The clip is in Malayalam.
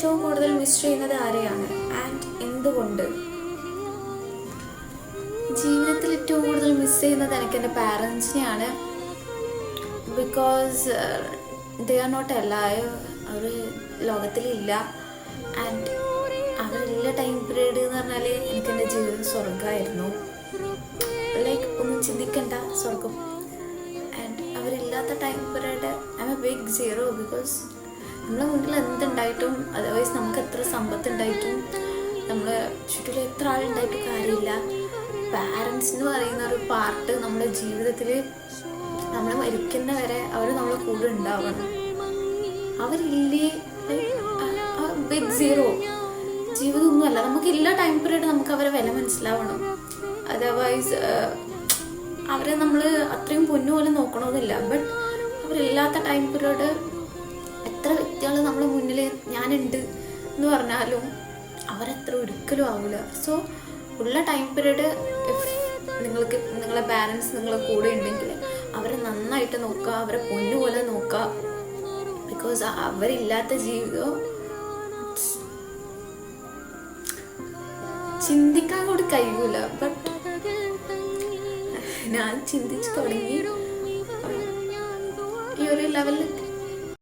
ഏറ്റവും കൂടുതൽ മിസ് ചെയ്യുന്നത് ആരെയാണ്? ആൻഡ് എന്തുകൊണ്ട്? ജീവിതത്തിൽ ഏറ്റവും കൂടുതൽ മിസ് ചെയ്യുന്നത് എനിക്ക് എന്റെ പാരൻസിനെയാണ് because they are not alive അവർ ലോകത്തിലില്ല. ആൻഡ് അവരില്ല ടൈം പീരീഡ് എന്ന് പറഞ്ഞാൽ എനിക്ക് എന്റെ ജീവിതം സ്വർഗമായിരുന്നു ലൈക്ക് ഒന്നും ചിന്തിക്കണ്ട സ്വർഗം and അവരില്ലാത്ത time period I'm a big zero because നമ്മളെ മുന്നിൽ എന്തുണ്ടായിട്ടും അതർവൈസ് നമുക്ക് എത്ര സമ്പത്ത് ഉണ്ടായിട്ടും നമ്മളെ ചുറ്റിലും എത്ര ആളുണ്ടായിട്ടും കാര്യമില്ല. പാരൻസ് എന്ന് പറയുന്ന ഒരു പാർട്ട് നമ്മുടെ ജീവിതത്തിൽ നമ്മൾ മരിക്കുന്ന വരെ അവർ നമ്മളെ കൂടെ ഉണ്ടാവണം. അവരില്ലേ? ബിഗ് സീറോ ജീവിതമൊന്നുമല്ല നമുക്ക് എല്ലാ ടൈം പീരീഡ് നമുക്ക് അവരെ വില മനസ്സിലാവണം. അതർവൈസ് അവരെ നമ്മൾ അത്രയും പൊന്നു പോലെ നോക്കണമെന്നില്ല ബട്ട് അവരില്ലാത്ത ടൈം പീരീഡ് ഞാനുണ്ട് എന്ന് പറഞ്ഞാലും അവരത്ര ഒരിക്കലും ആവില്ല സോ ഉള്ള ടൈം പീരീഡ് നിങ്ങൾക്ക് നിങ്ങളെ പാരൻസ് നിങ്ങളെ കൂടെ ഉണ്ടെങ്കിൽ അവരെ നന്നായിട്ട് നോക്കുക അവരെ പൊന്നുപോലെ നോക്കുക. ബിക്കോസ് അവരില്ലാത്ത ജീവിതം ചിന്തിക്കാൻ കൂടി കഴിയൂല. ബട്ട് ഞാൻ ചിന്തിച്ചു തുടങ്ങി. ഈ ഒരു ലെവലിൽ